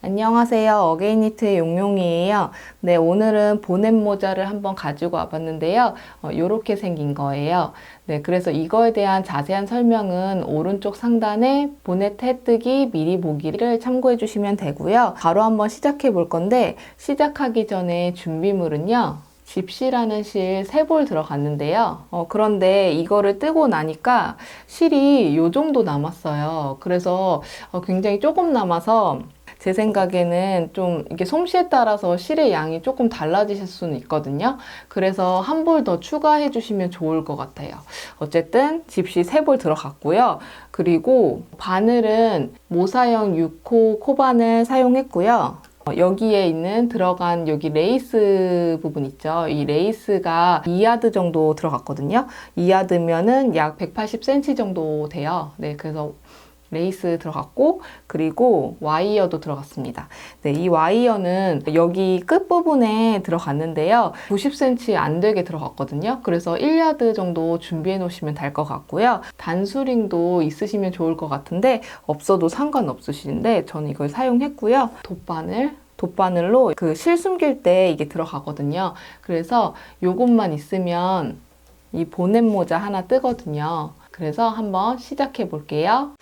안녕하세요. 어게인니트의 용용이에요. 네, 오늘은 보넷 모자를 한번 가지고 와봤는데요. 어, 요렇게 생긴 거예요. 네, 그래서 이거에 대한 자세한 설명은 오른쪽 상단에 보넷 해뜨기 미리 보기를 참고해 주시면 되고요. 바로 한번 시작해 볼 건데, 시작하기 전에 준비물은요. 집시라는 실 세 볼 들어갔는데요. 어, 그런데 이거를 뜨고 나니까 실이 요 정도 남았어요. 그래서 어, 굉장히 조금 남아서 제 생각에는 좀 이게 솜씨에 따라서 실의 양이 조금 달라지실 수는 있거든요. 그래서 한 볼 더 추가해 주시면 좋을 것 같아요. 어쨌든 집시 세 볼 들어갔고요. 그리고 바늘은 모사형 6호 코바늘 사용했고요. 어, 여기에 있는 들어간 여기 레이스 부분 있죠. 이 레이스가 2야드 정도 들어갔거든요. 2야드면은 약 180cm 정도 돼요. 네, 그래서 레이스 들어갔고 그리고 와이어도 들어갔습니다. 네, 이 와이어는 여기 끝부분에 들어갔는데요. 90cm 안 되게 들어갔거든요. 그래서 1야드 정도 준비해 놓으시면 될 것 같고요. 단수링도 있으시면 좋을 것 같은데 없어도 상관없으신데 저는 이걸 사용했고요. 돗바늘 돗바늘로 그 실 숨길 때 이게 들어가거든요. 그래서 요것만 있으면 이 보넷 모자 하나 뜨거든요. 그래서 한번 시작해 볼게요.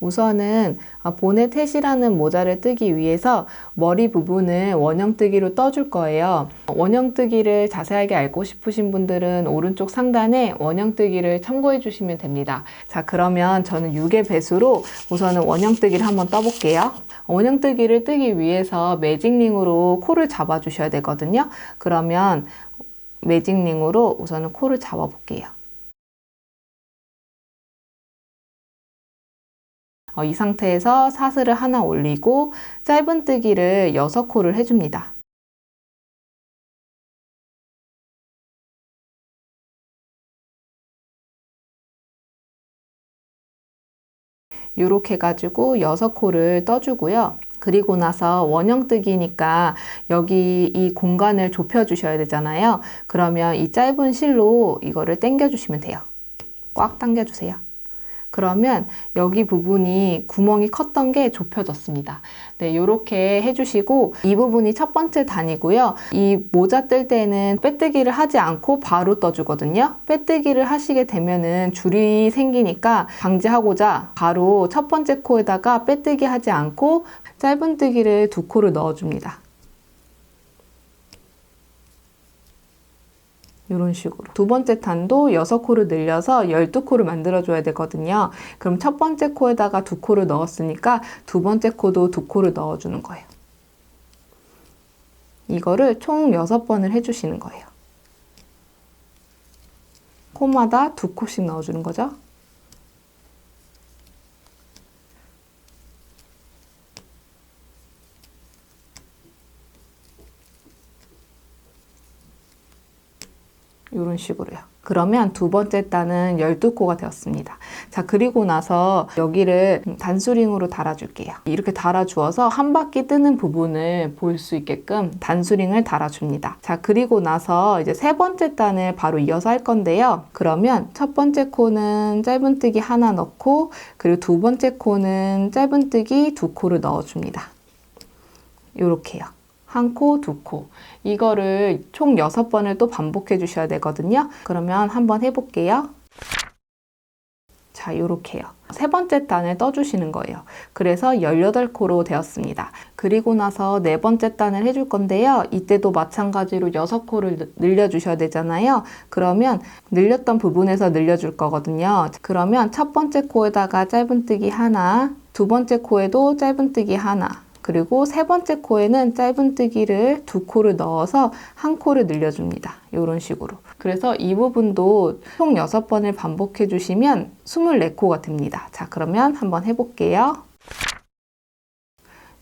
우선은 아, 보넷 햇이라는 모자를 뜨기 위해서 머리 부분을 원형뜨기로 떠줄 거예요. 원형뜨기를 자세하게 알고 싶으신 분들은 오른쪽 상단에 원형뜨기를 참고해 주시면 됩니다. 자, 그러면 저는 6의 배수로 우선은 원형뜨기를 한번 떠볼게요. 원형뜨기를 뜨기 위해서 매직링으로 코를 잡아 주셔야 되거든요. 그러면 매직링으로 우선은 코를 잡아 볼게요. 어, 이 상태에서 사슬을 하나 올리고 짧은뜨기를 6코를 해줍니다. 이렇게 해가지고 6코를 떠주고요. 그리고 나서 원형뜨기니까 여기 이 공간을 좁혀 주셔야 되잖아요. 그러면 이 짧은 실로 이거를 당겨 주시면 돼요. 꽉 당겨 주세요. 그러면 여기 부분이 구멍이 컸던 게 좁혀졌습니다. 네, 이렇게 해주시고 이 부분이 첫 번째 단이고요. 이 모자 뜰 때는 빼뜨기를 하지 않고 바로 떠주거든요. 빼뜨기를 하시게 되면은 줄이 생기니까 방지하고자 바로 첫 번째 코에다가 빼뜨기 하지 않고 짧은뜨기를 두 코를 넣어줍니다. 이런 식으로. 두 번째 탄도 6코를 늘려서 12코를 만들어줘야 되거든요. 그럼 첫 번째 코에다가 두 코를 넣었으니까 두 번째 코도 두 코를 넣어주는 거예요. 이거를 총 6번을 해주시는 거예요. 코마다 두 코씩 넣어주는 거죠. 이런 식으로요. 그러면 두 번째 단은 12코가 되었습니다. 자, 그리고 나서 여기를 단수링으로 달아줄게요. 이렇게 달아주어서 한 바퀴 뜨는 부분을 볼 수 있게끔 단수링을 달아줍니다. 자, 그리고 나서 이제 세 번째 단을 바로 이어서 할 건데요. 그러면 첫 번째 코는 짧은뜨기 하나 넣고, 그리고 두 번째 코는 짧은뜨기 두 코를 넣어줍니다. 이렇게요. 한 코, 두 코. 이거를 총 6번을 또 반복해 주셔야 되거든요. 그러면 한번 해볼게요. 자, 요렇게요. 세 번째 단을 떠주시는 거예요. 그래서 18코로 되었습니다. 그리고 나서 네 번째 단을 해줄 건데요. 이때도 마찬가지로 6코를 늘려주셔야 되잖아요. 그러면 늘렸던 부분에서 늘려줄 거거든요. 그러면 첫 번째 코에다가 짧은뜨기 하나, 두 번째 코에도 짧은뜨기 하나, 그리고 세 번째 코에는 짧은뜨기를 두 코를 넣어서 한 코를 늘려줍니다. 이런 식으로. 그래서 이 부분도 총 6번을 반복해 주시면 24코가 됩니다. 자, 그러면 한번 해볼게요.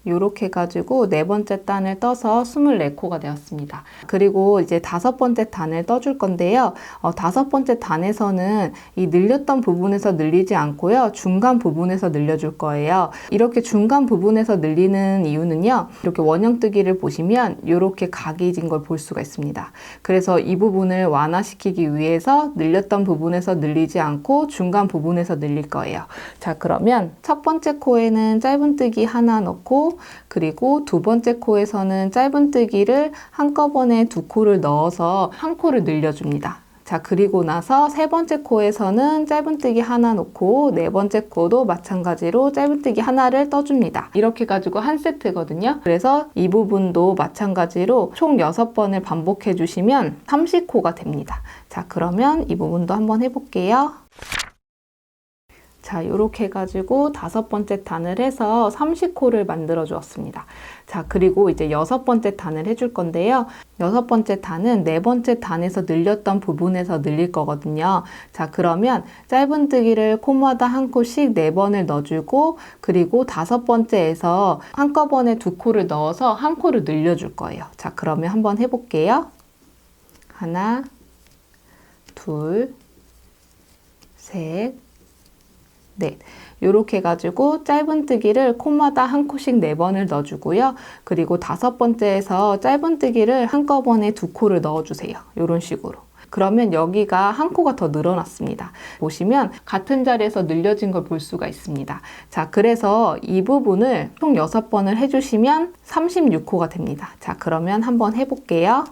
이렇게 해가지고 네 번째 단을 떠서 24코가 되었습니다. 그리고 이제 다섯 번째 단을 떠줄 건데요. 어, 다섯 번째 단에서는 이 늘렸던 부분에서 늘리지 않고요. 중간 부분에서 늘려줄 거예요. 이렇게 중간 부분에서 늘리는 이유는요. 이렇게 원형뜨기를 보시면 이렇게 각이 진 걸 볼 수가 있습니다. 그래서 이 부분을 완화시키기 위해서 늘렸던 부분에서 늘리지 않고 중간 부분에서 늘릴 거예요. 자, 그러면 첫 번째 코에는 짧은뜨기 하나 넣고 그리고 두 번째 코에서는 짧은뜨기를 한꺼번에 두 코를 넣어서 한 코를 늘려줍니다. 자, 그리고 나서 세 번째 코에서는 짧은뜨기 하나 놓고 네 번째 코도 마찬가지로 짧은뜨기 하나를 떠줍니다. 이렇게 가지고 한 세트거든요. 그래서 이 부분도 마찬가지로 총 6번을 반복해 주시면 30코가 됩니다. 자, 그러면 이 부분도 한번 해볼게요. 자, 이렇게 해가지고 다섯 번째 단을 해서 30코를 만들어 주었습니다. 자, 그리고 이제 여섯 번째 단을 해줄 건데요. 여섯 번째 단은 네 번째 단에서 늘렸던 부분에서 늘릴 거거든요. 자, 그러면 짧은뜨기를 코마다 한 코씩 네 번을 넣어주고, 그리고 다섯 번째에서 한꺼번에 두 코를 넣어서 한 코를 늘려줄 거예요. 자, 그러면 한번 해볼게요. 하나, 둘, 셋, 네. 요렇게 해가지고 짧은뜨기를 코마다 한 코씩 네 번을 넣어주고요. 그리고 다섯 번째에서 짧은뜨기를 한꺼번에 두 코를 넣어주세요. 요런 식으로. 그러면 여기가 한 코가 더 늘어났습니다. 보시면 같은 자리에서 늘려진 걸 볼 수가 있습니다. 자, 그래서 이 부분을 총 6번을 해주시면 36코가 됩니다. 자, 그러면 한번 해볼게요.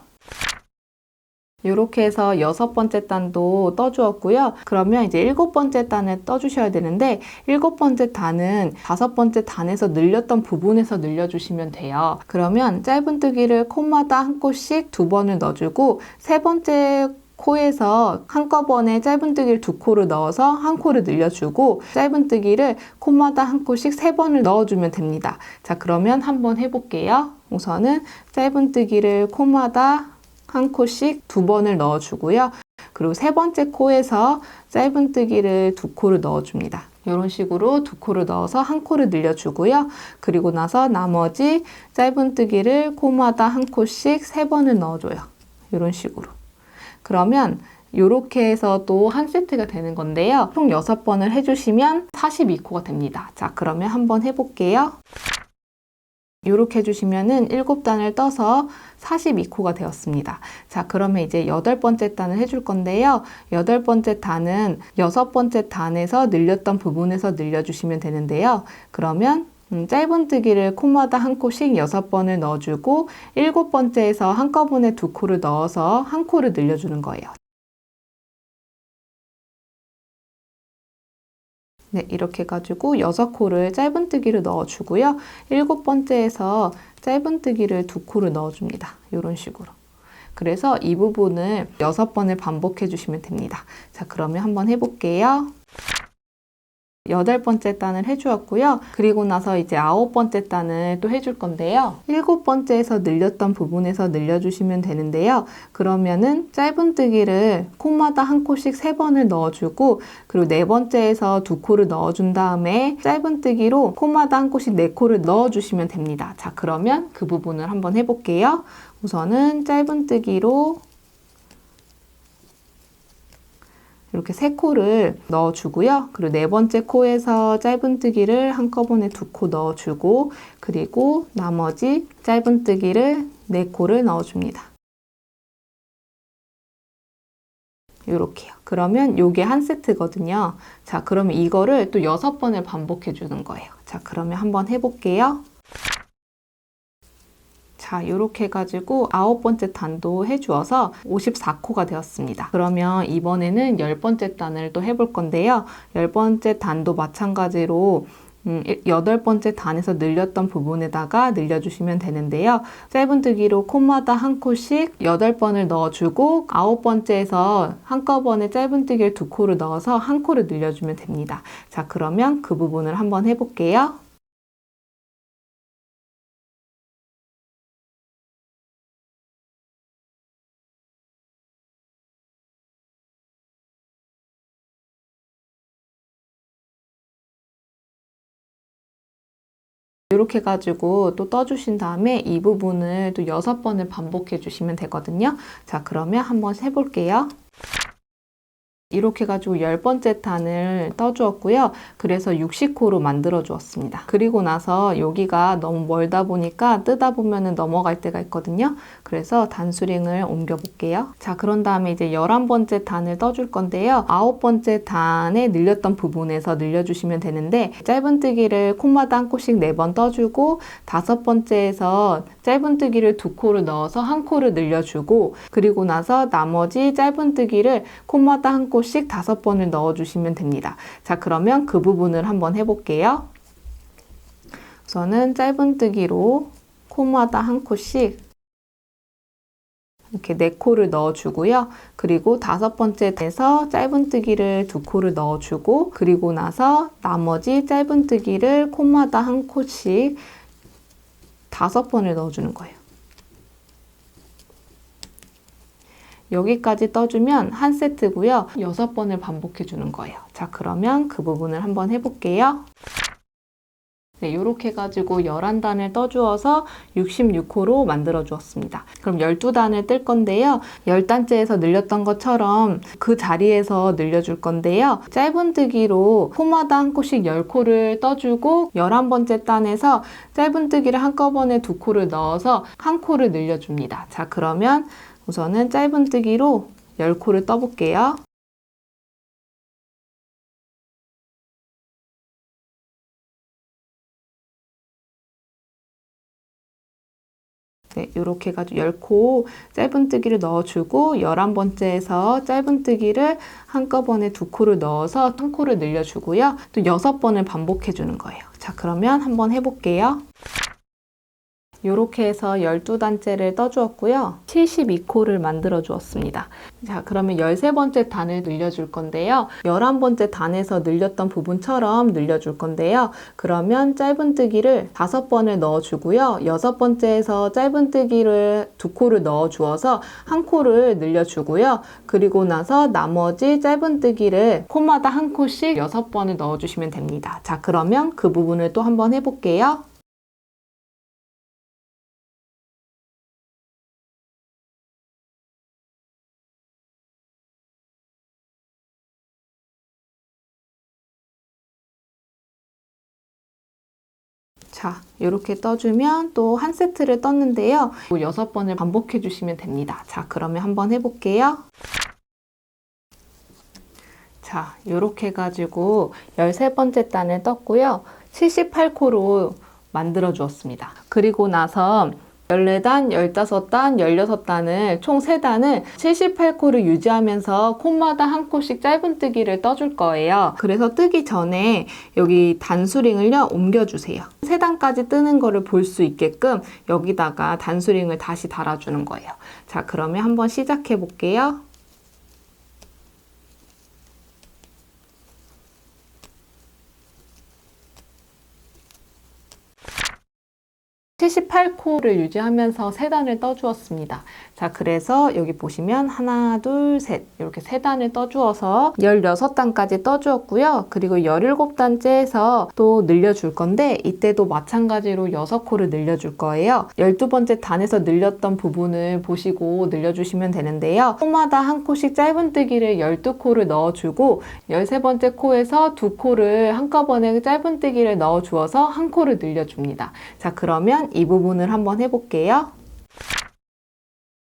이렇게 해서 여섯 번째 단도 떠주었고요. 그러면 이제 일곱 번째 단을 떠주셔야 되는데 일곱 번째 단은 다섯 번째 단에서 늘렸던 부분에서 늘려주시면 돼요. 그러면 짧은뜨기를 콧마다 한 코씩 두 번을 넣어주고 세 번째 코에서 한꺼번에 짧은뜨기를 두 코를 넣어서 한 코를 늘려주고 짧은뜨기를 코마다 한 코씩 세 번을 넣어주면 됩니다. 자 그러면 한번 해볼게요. 우선은 짧은뜨기를 코마다 한 코씩 두 번을 넣어주고요. 그리고 세 번째 코에서 짧은뜨기를 두 코를 넣어줍니다. 이런 식으로 두 코를 넣어서 한 코를 늘려주고요. 그리고 나서 나머지 짧은뜨기를 코마다 한 코씩 세 번을 넣어줘요. 이런 식으로. 그러면 이렇게 해서 또 한 세트가 되는 건데요. 총 6번을 해주시면 42코가 됩니다. 자, 그러면 한번 해볼게요. 이렇게 해주시면은 7단을 떠서 42코가 되었습니다. 자, 그러면 이제 여덟 번째 단을 해줄 건데요. 여덟 번째 단은 여섯 번째 단에서 늘렸던 부분에서 늘려주시면 되는데요. 그러면 음, 짧은뜨기를 코마다 한 코씩 여섯 번을 넣어주고 일곱 번째에서 한꺼번에 두 코를 넣어서 한 코를 늘려주는 거예요. 네, 이렇게 해가지고 여섯 코를 짧은뜨기를 넣어주고요. 일곱 번째에서 짧은뜨기를 두 코를 넣어줍니다. 이런 식으로. 그래서 이 부분을 여섯 번을 반복해 주시면 됩니다. 자, 그러면 한번 해볼게요. 여덟 번째 단을 해주었고요. 그리고 나서 이제 아홉 번째 단을 또 해줄 건데요. 일곱 번째에서 늘렸던 부분에서 늘려주시면 되는데요. 그러면은 짧은뜨기를 코마다 한 코씩 세 번을 넣어주고 그리고 네 번째에서 두 코를 넣어준 다음에 짧은뜨기로 코마다 한 코씩 네 코를 넣어주시면 됩니다. 자, 그러면 그 부분을 한번 해볼게요. 우선은 짧은뜨기로 이렇게 세 코를 넣어주고요. 그리고 네 번째 코에서 짧은뜨기를 한꺼번에 두 코 넣어주고 그리고 나머지 짧은뜨기를 네 코를 넣어줍니다. 이렇게요. 그러면 요게 한 세트거든요. 자, 그러면 이거를 또 여섯 번을 반복해 주는 거예요. 자, 그러면 한번 해볼게요. 자, 이렇게 해가지고 아홉 번째 단도 해주어서 54코가 되었습니다. 그러면 이번에는 열 번째 단을 또 해볼 건데요. 열 번째 단도 마찬가지로 음, 여덟 번째 단에서 늘렸던 부분에다가 늘려주시면 되는데요. 짧은뜨기로 콧마다 한 코씩 여덟 번을 넣어주고 아홉 번째에서 한꺼번에 짧은뜨기를 두 코를 넣어서 한 코를 늘려주면 됩니다. 자, 그러면 그 부분을 한번 해볼게요. 이렇게 가지고 또 떠주신 다음에 이 부분을 또 여섯 번을 반복해 주시면 되거든요. 자, 그러면 한번 해볼게요. 이렇게 해가지고 열 번째 단을 떠주었고요. 그래서 60코로 만들어 주었습니다. 그리고 나서 여기가 너무 멀다 보니까 뜨다 보면은 넘어갈 때가 있거든요. 그래서 단수링을 옮겨 볼게요. 자, 그런 다음에 이제 11번째 단을 떠줄 건데요. 아홉 번째 단에 늘렸던 부분에서 늘려주시면 되는데 짧은뜨기를 콧마다 한 코씩 네번 떠주고 다섯 번째에서 짧은뜨기를 두 코를 넣어서 한 코를 늘려주고 그리고 나서 나머지 짧은뜨기를 콧마다 한코 씩 다섯 번을 넣어주시면 됩니다. 자, 그러면 그 부분을 한번 해볼게요. 우선은 짧은뜨기로 코마다 한 코씩 이렇게 네 코를 넣어주고요. 그리고 다섯 번째에서 짧은뜨기를 두 코를 넣어주고 그리고 나서 나머지 짧은뜨기를 코마다 한 코씩 다섯 번을 넣어주는 거예요. 여기까지 떠주면 한 세트고요. 여섯 번을 반복해 주는 거예요. 자, 그러면 그 부분을 한번 해볼게요. 네, 이렇게 해가지고 11단을 떠주어서 66호로 만들어 주었습니다. 그럼 12단을 뜰 건데요. 10단째에서 늘렸던 것처럼 그 자리에서 늘려줄 건데요. 짧은뜨기로 코마다 한 코씩 10코를 떠주고 11번째 단에서 짧은뜨기를 한꺼번에 두 코를 넣어서 한 코를 늘려줍니다. 자, 그러면 우선은 짧은뜨기로 10코를 떠볼게요. 네, 이렇게 해가지고 10코 짧은뜨기를 넣어주고 11번째에서 짧은뜨기를 한꺼번에 두 코를 넣어서 한 코를 늘려주고요. 또 6번을 반복해주는 거예요. 자, 그러면 한번 해볼게요. 이렇게 해서 12단째를 떠주었고요. 72코를 만들어 주었습니다. 자, 그러면 13번째 단을 늘려줄 건데요. 11번째 단에서 늘렸던 부분처럼 늘려줄 건데요. 그러면 짧은뜨기를 5번을 넣어주고요. 6번째에서 짧은뜨기를 2코를 넣어주어서 한 코를 늘려주고요. 그리고 나서 나머지 짧은뜨기를 코마다 한 코씩 6번을 넣어주시면 됩니다. 자, 그러면 그 부분을 또 한번 해볼게요. 자, 이렇게 떠주면 또 한 세트를 떴는데요. 여섯 번을 반복해 주시면 됩니다. 자, 그러면 한번 해볼게요. 자, 이렇게 해가지고 13번째 단을 떴고요. 78코로 만들어 주었습니다. 그리고 나서 14단, 15단, 16단을 총 3단을 78코를 유지하면서 콧마다 한 코씩 짧은뜨기를 떠줄 거예요. 그래서 뜨기 전에 여기 단수링을요 옮겨주세요. 3단까지 뜨는 거를 볼 수 있게끔 여기다가 단수링을 다시 달아주는 거예요. 자 그러면 한번 시작해 볼게요. (78코를) 유지하면서 세 단을 떠주었습니다. 자, 그래서 여기 보시면 하나, 둘, 셋 이렇게 세 단을 떠주어서 16단까지 떠주었고요. 그리고 17단째에서 또 늘려줄 건데 이때도 마찬가지로 6코를 늘려줄 거예요. 12번째 단에서 늘렸던 부분을 보시고 늘려주시면 되는데요. 코마다 한 코씩 짧은뜨기를 12코를 넣어주고 13번째 코에서 두 코를 한꺼번에 짧은뜨기를 넣어주어서 한 코를 늘려줍니다. 자, 그러면 이 부분을 한번 해볼게요.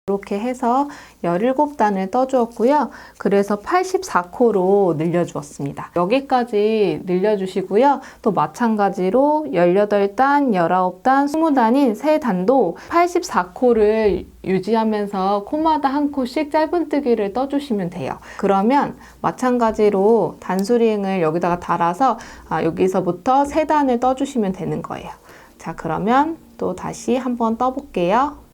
이렇게 해서 17단을 떠주었고요. 그래서 84코로 늘려주었습니다. 여기까지 늘려주시고요. 또 마찬가지로 18단, 19단, 20단인 세 단도 84코를 유지하면서 코마다 한 코씩 짧은뜨기를 떠주시면 돼요. 그러면 마찬가지로 단수링을 여기다가 달아서 아, 여기서부터 세 단을 떠주시면 되는 거예요. 자, 그러면 또 다시 한번 떠볼게요.